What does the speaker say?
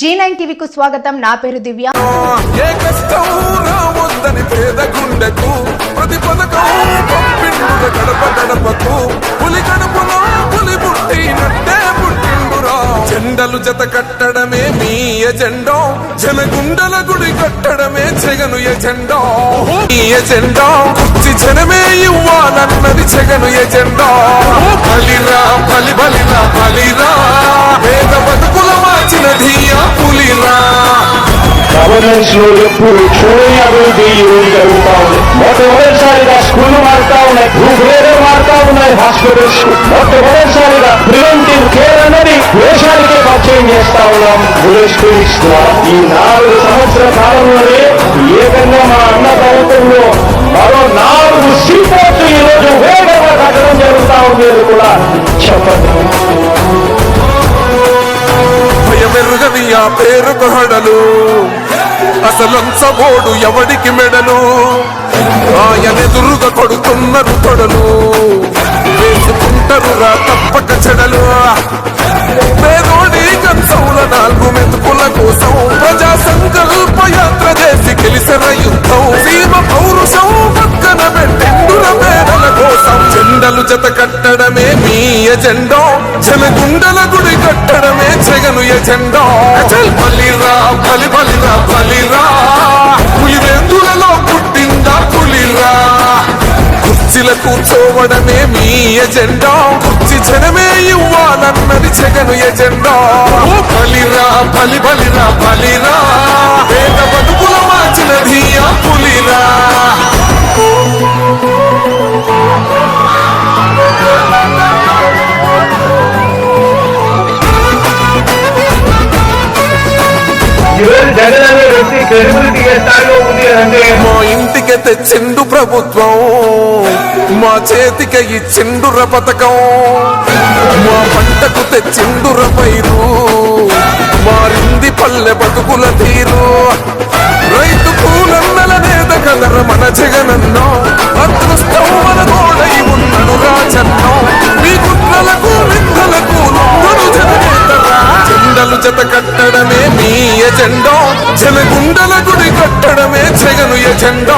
G nine టీవీకు స్వాగతం. నా పేరు దివ్య. ఏ కష్టం రావద్దని పేద గుండెకు ప్రతి పథకం పంపిండుర గడప గడపకు పులి గడపలో పులి పుట్టినట్టే పుట్టిండురా. జెండలు జత కట్టడమే మీ ఎజెండో జనగుండల గుడి కట్టడమే జగను ఎజెండో. ఈ ఎజెండో కుర్చి జనమే ఇవ్వాలన్నది జగను ఎజెండో. బలిరా బలి బలిరా బలిరా. గవర్నెన్స్లో ఎప్పుడు చూడని అభివృద్ధి ఈ జరుగుతా ఉంది. మొట్టమొదటిసారిగా స్కూల్ మారుతా ఉన్నాయి రూపురేఖలు మారుతా ఉన్నాయి హాస్పిటల్స్ మొట్టమొదటిసారిగా ప్రివెంటివ్ కేర్ అనేది దేశానికి పరిచయం చేస్తా ఉన్నాం. విలేజ్ క్లినిక్స్ ద్వారా. ఈ నాలుగు సంవత్సర కాలంలోనే ఏకంగా మా అన్న ప్రభుత్వంలో మరో నాలుగు సీపోర్ట్లు ఈరోజు వేగంగా కట్టడం జరుగుతా ఉంది కూడా చెప్పండి. భయమెరుగని ఆ పేరు హడలు అసలంచబోడు ఎవడికి మెడలు? ఆయనెదురుగా కొడుతున్నారు తొడలు వేసుకుంటారు రా మీ ఎజెండో? జనగుండల గుడి కట్టడమే జగను ఎజెండో. అచల్. బలిరా బలి బలిరా బలిరా. పులివెందులలో పుట్టిందా పులిరా? కుర్చీల కూర్చోవడమే మీ ఎజెండా. కుర్చీ జనమే ఇవ్వాలన్నది జగను ఎజెండా. బలిరా బలి బలిరా బలిరా. మా ఇంటికి తెచ్చిండు ప్రభుత్వం మా చేతికి ఇచ్చిండుర పథకం మా పంటకు తెచ్చిండుర పైరు మారింది పల్లె బతుకుల తీరు. రైతు కూలన్నల నేత కలర మన జగనన్నో అదృష్టం మన తోడై ఉన్నడు రాజన్నో. మీకు ఎజెండో జనగుండల గుడి కట్టడమే జగను ఎజెండా